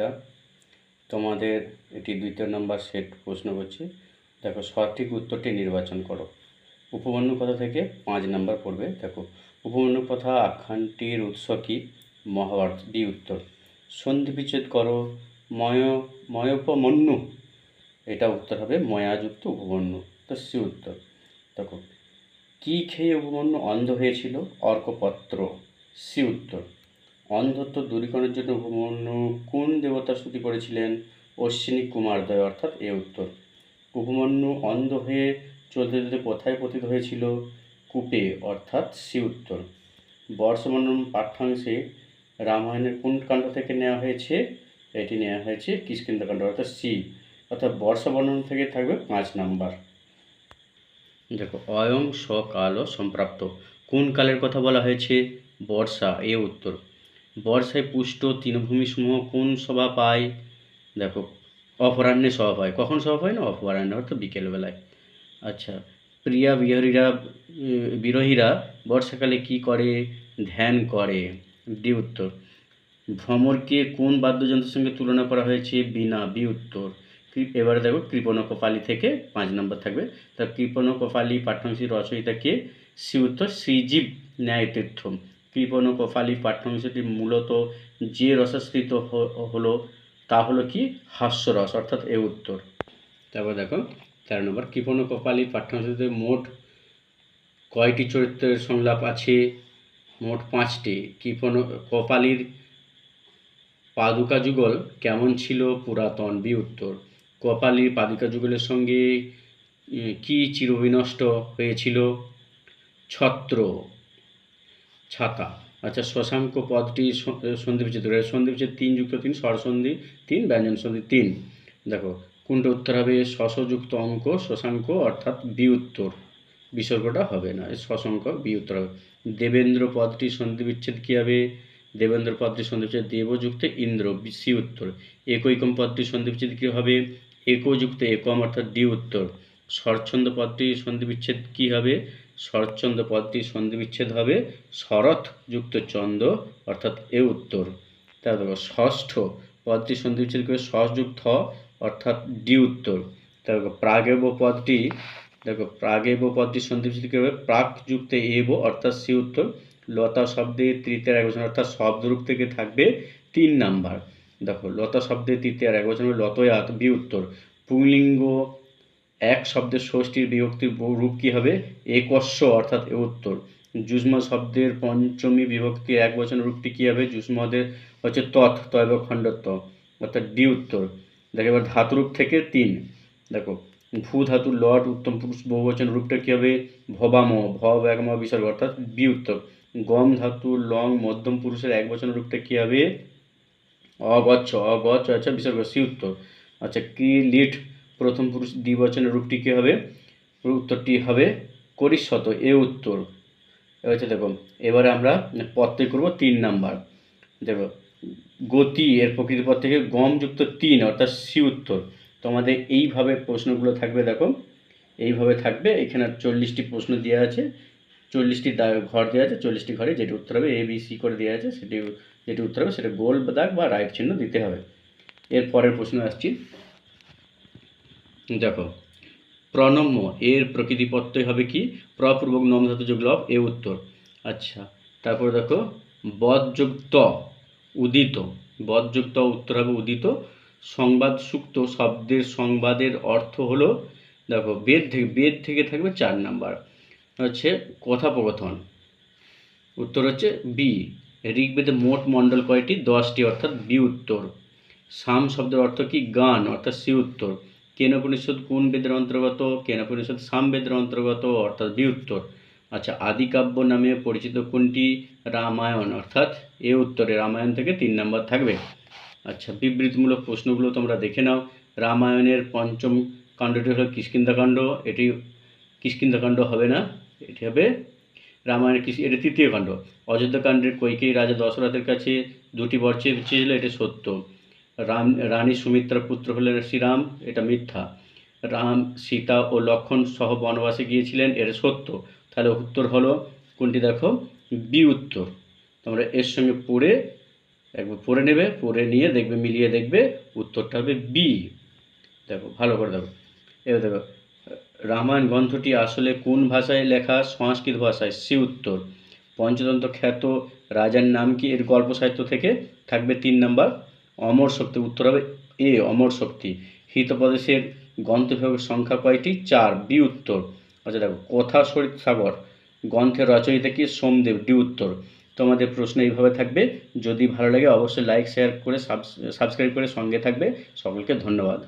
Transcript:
এটা। তোমাদের এটি দ্বিতীয় নম্বর সেট প্রশ্ন করছি। দেখো, সঠিক উত্তরটি নির্বাচন করো। উপমান্য কথা থেকে পাঁচ নাম্বার পড়বে। দেখো উপমান্য কথা আখ্যানটির উৎস কী? মহাভারত ডি উত্তর। সন্ধি বিচ্ছেদ করো, ময়, ময়োপমন্যু। এটা উত্তর হবে ময়াযুক্ত উপমন্যু। তো সি উত্তর। দেখো, কী খেয়ে উপমন্যু অন্ধ হয়েছিল? অর্কপত্র। সি উত্তর। অন্ধত্ব দূরীকরণের জন্য উপমন্যু কোন দেবতার স্তুতি করেছিলেন অশ্বিনী কুমারদয়, অর্থাৎ এ উত্তর। উপমন্যু অন্ধ হয়ে চলতে চলতে কোথায় পতিত হয়েছিল? কূপে, অর্থাৎ সি উত্তর। বর্ষবর্ণন পাঠ্যাংশে রামায়ণের কোন কাণ্ড থেকে নেওয়া হয়েছে? এটি নেওয়া হয়েছে কিষ্কিন্ধাকাণ্ড অর্থাৎ সি। অর্থাৎ বর্ষবর্ণন থেকে থাকবে পাঁচ নাম্বার। দেখো, অয়ং সকাল সম্প্রাপ্ত। কোন কালের কথা বলা হয়েছে? বর্ষা, এ উত্তর। বর্ষায় পুষ্ট তৃণভূমিসমূহ কোন সভা পায়? দেখো, অপরাহ্নে সভা পায়। কখন সভা পায় না? অপরাহ্নে, অর্থাৎ বিকেলবেলায়। আচ্ছা প্রিয়া বিহারীরা বিরোহীরা বর্ষাকালে কি করে? ধ্যান করে। ডি উত্তর। ভ্রমরকে কোন বাদ্যযন্ত্রের সঙ্গে তুলনা করা হয়েছে? বিনা, বি উত্তর। এবারে দেখো, কৃপণকপালি থেকে পাঁচ নম্বর থাকবে। তা কৃপণকপালি পাঠ্যাংশের রচয়িতাকে সি উত্তর, শ্রীজীব ন্যায়তীর্থ। কৃপণকপালি পাঠ্যাংশটি মূলত যে রসাশ্রিত হলো, তা হলো কি? হাস্যরস, অর্থাৎ এ উত্তর। তারপর দেখো, তেরো নম্বর কৃপণকপালি পাঠ্যাংশতে মোট কয়টি চরিত্রের সংলাপ আছে? মোট পাঁচটি। কৃপণ কপালির পাদুকা যুগল কেমন ছিল? পুরাতন, বি উত্তর। কপালির পাদুকা যুগলের সঙ্গে কি চিরবিনষ্ট হয়েছিল? ছত্র। ছাতা। আচ্ছা শশাঙ্ক পদটি সন্ধি বিচ্ছেদ করে সন্ধি বিচ্ছেদ তিন যুক্ত তিন স্বরসন্ধি তিন, ব্যঞ্জন সন্ধি তিন। দেখো কোনটা উত্তর হবে শশযুক্ত অঙ্ক, শশাঙ্ক অর্থাৎ বি উত্তর বিসর্গটা হবে না শশাঙ্ক বি উত্তর হবে। দেবেন্দ্র পদটি সন্ধি বিচ্ছেদ কী হবে? দেবেন্দ্র পদটি সন্ধি বিচ্ছেদ দেবযুক্ত ইন্দ্র সি উত্তর। একৈকম পদটি সন্ধি বিচ্ছেদ কী হবে? একযুক্ত একম অর্থাৎ ডি উত্তর। স্বরচ্ছন্দ পদটি সন্ধি বিচ্ছেদ কী হবে? শরৎচন্দ পদটি সন্ধি বিচ্ছেদ হবে। শরৎ যুক্ত চন্দ্র, অর্থাৎ এ উত্তর। তারপর ষষ্ঠ পদটি সন্ধি বিচ্ছেদ করে সযুক্ত অর্থাৎ ডি উত্তর। তারপর প্রাগেব পদটি, দেখো প্রাগেব পদটি সন্ধি বিচ্ছেদ কী হবে প্রাক যুক্ত এব, অর্থাৎ সি উত্তর। লতা শব্দে তৃতীয় এক বছর অর্থাৎ শব্দরূপ থেকে থাকবে তিন নাম্বার। দেখো লতা শব্দে তৃতীয় এক বছর লতয়াত বি উত্তর। পুংলিঙ্গ এক শব্দের ষষ্ঠীর বিভক্তির রূপ কী হবে? একস্য, অর্থাৎ এ উত্তর। যুষ্ম শব্দের পঞ্চমী বিভক্তি এক বচন রূপটি কী হবে? যুষ্মদের হচ্ছে তৎ তয়ব খণ্ডত্ব, অর্থাৎ ডি উত্তর। দেখো, এবার ধাতুরূপ থেকে তিন। দেখো, ভূ ধাতুর লট, উত্তম পুরুষ বহুবচন রূপটা কী হবে? ভবাম, ভব একম বিসর্গ, অর্থাৎ বি উত্তর। গম ধাতুর লং, মধ্যম পুরুষের এক বচন রূপটা কী হবে? অগচ্ছ অগচ্ছ আচ্ছা বিসর্গ, সি উত্তর। আচ্ছা কি, লিট প্রথম পুরুষ দ্বিবচনের রূপটি কী হবে? উত্তরটি হবে করিশত এ উত্তর। হচ্ছে দেখো, এবারে আমরা পদটি করব তিন নাম্বার। দেখো, গতি এর প্রকৃতি পদ থেকে গম যুক্ত তিন, অর্থাৎ সি উত্তর। তোমাদের এইভাবে প্রশ্নগুলো থাকবে দেখো, এইভাবে থাকবে, এখানে চল্লিশটি প্রশ্ন দেওয়া আছে, চল্লিশটি ঘর দেওয়া আছে, চল্লিশটি ঘরে যেটি উত্তর হবে এ বি সি করে দেওয়া আছে, সেটি, যেটি উত্তর হবে সেটা গোল দাগ বা রাইট চিহ্ন দিতে হবে। এর পরের প্রশ্ন আসছি দেখো, প্রণম্য, এর প্রকৃতি প্রকৃতিপত্রই হবে কি? প্রপূর্বক নম ধাতু যোগ লব এ উত্তর। আচ্ছা তারপরে দেখো, বদযুক্ত, উদিত। বদযুক্ত উত্তর হবে উদিত। সংবাদ সুক্ত শব্দের সংবাদের অর্থ হলো, দেখো, বেদ থেকে বেদ থেকে থাকবে চার নাম্বার। হচ্ছে কথোপকথন উত্তর হচ্ছে বি। ঋগ্বেদে মোট মণ্ডল কয়টি? দশটি, অর্থাৎ বি উত্তর। সাম শব্দের অর্থ কি? গান, অর্থাৎ সি উত্তর। কেনপনিষদ কোন বেদের অন্তর্গত? কেনপনিষদ সাম বেদের অন্তর্গত? অর্থাৎ বি উত্তর আচ্ছা আদিকাব্য নামে পরিচিত কোনটি? রামায়ণ। অর্থাৎ এ উত্তরে রামায়ণ থেকে তিন নম্বর থাকবে। আচ্ছা বিবৃতিমূলক প্রশ্নগুলো তোমরা দেখে নাও। রামায়ণের পঞ্চম কাণ্ডটি হলো কিষ্কিন্ধাকাণ্ড। এটি কিষ্কিন্ধাকাণ্ড হবে না। এটি হবে রামায়ণের কৃষি এটি তৃতীয় কাণ্ড। অযোধ্যাকাণ্ডের কৈকেয়ী রাজা দশরথের কাছে দুটি বর চেয়েছিল এটি সত্য। রাম, রানী সুমিত্রার পুত্র হলেন শ্রীরাম, এটা মিথ্যা। রাম, সীতা ও লক্ষণ সহ বনবাসে গিয়েছিলেন এর সত্য। তাহলে উত্তর হলো, কোনটি দেখো? বি উত্তর। তোমরা এর সঙ্গে পড়ে, একবার পড়ে নেবে, পড়ে নিয়ে দেখবে, মিলিয়ে দেখবে, উত্তরটা হবে বি দেখো, ভালো করে দেখো। এবার দেখো, রামায়ণ গ্রন্থটি আসলে কোন ভাষায় লেখা? সংস্কৃত ভাষায়, সি উত্তর। পঞ্চতন্ত্র খ্যাত রাজার নাম কি? এর গল্প সাহিত্য থেকে থাকবে তিন নাম্বার। অমর শক্তি, উত্তর হবে এ, অমর শক্তি। হিতপ্রদেশের গ্রন্থবিভাগের সংখ্যা কয়টি? চার বি উত্তর। আচ্ছা দেখো, কথা শরীর সাগর, গ্রন্থের রচয়িতা কি? সোমদেব, ডি উত্তর। তোমাদের প্রশ্ন এইভাবে থাকবে, যদি ভালো লাগে অবশ্যই লাইক শেয়ার করে সাবস্ক্রাইব করে সঙ্গে থাকবে। সকলকে ধন্যবাদ।